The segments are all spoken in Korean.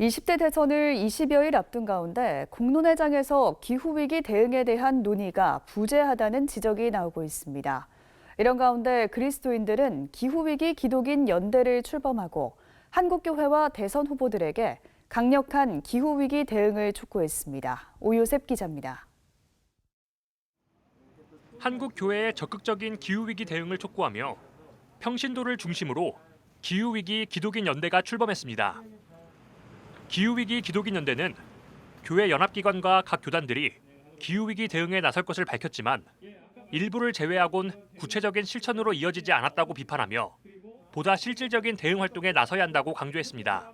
20대 대선을 20여일 앞둔 가운데 공론회장에서 기후위기 대응에 대한 논의가 부재하다는 지적이 나오고 있습니다. 이런 가운데 그리스도인들은 기후위기 기독인 연대를 출범하고 한국교회와 대선 후보들에게 강력한 기후위기 대응을 촉구했습니다. 오요셉 기자입니다. 한국 교회의 적극적인 기후 위기 대응을 촉구하며 평신도를 중심으로 기후 위기 기독인 연대가 출범했습니다. 기후 위기 기독인 연대는 교회 연합기관과 각 교단들이 기후 위기 대응에 나설 것을 밝혔지만 일부를 제외하곤 구체적인 실천으로 이어지지 않았다고 비판하며 보다 실질적인 대응 활동에 나서야 한다고 강조했습니다.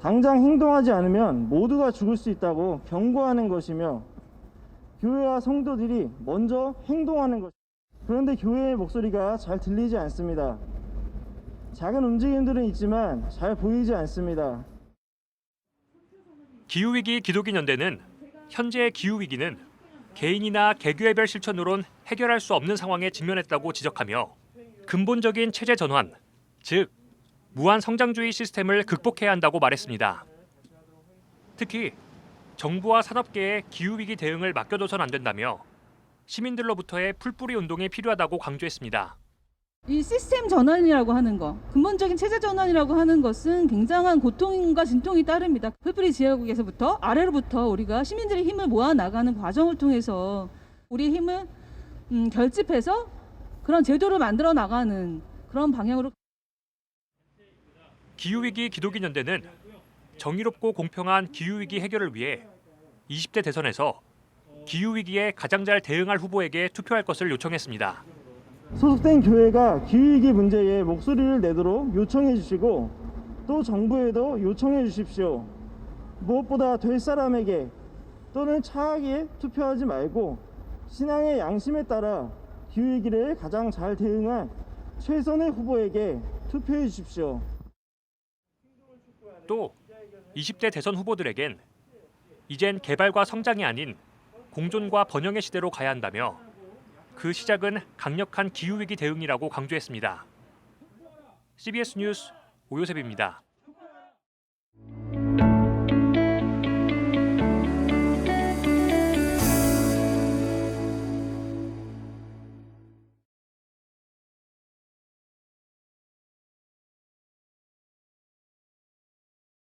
당장 행동하지 않으면 모두가 죽을 수 있다고 경고하는 것이며 교회와 성도들이 먼저 행동하는 것. 그런데 교회의 목소리가 잘 들리지 않습니다. 작은 움직임들은 있지만 잘 보이지 않습니다. 기후 위기 기독인 연대는 현재의 기후 위기는 개인이나 개교회별 실천으론 해결할 수 없는 상황에 직면했다고 지적하며 근본적인 체제 전환, 즉 무한 성장주의 시스템을 극복해야 한다고 말했습니다. 특히 정부와 산업계의 기후 위기 대응을 맡겨둬선 안 된다며 시민들로부터의 풀뿌리 운동이 필요하다고 강조했습니다. 이 시스템 전환이라고 하는 거, 근본적인 체제 전환이라고 하는 것은 굉장한 고통과 진통이 따릅니다. 풀뿌리 지역에서부터 아래로부터 우리가 시민들의 힘을 모아 나가는 과정을 통해서 우리 힘을 음, 결집해서 그런 제도를 만들어 나가는 그런 방향으로 기후위기 기독인 연대는 정의롭고 공평한 기후위기 해결을 위해 20대 대선에서 기후위기에 가장 잘 대응할 후보에게 투표할 것을 요청했습니다. 소속된 교회가 기후위기 문제에 목소리를 내도록 요청해 주시고 또 정부에도 요청해 주십시오. 무엇보다 될 사람에게 또는 차악에 투표하지 말고 신앙의 양심에 따라 기후위기를 가장 잘 대응한 최선의 후보에게 투표해 주십시오. 또 20대 대선 후보들에겐 이젠 개발과 성장이 아닌 공존과 번영의 시대로 가야 한다며 그 시작은 강력한 기후위기 대응이라고 강조했습니다. CBS 뉴스 오요셉입니다.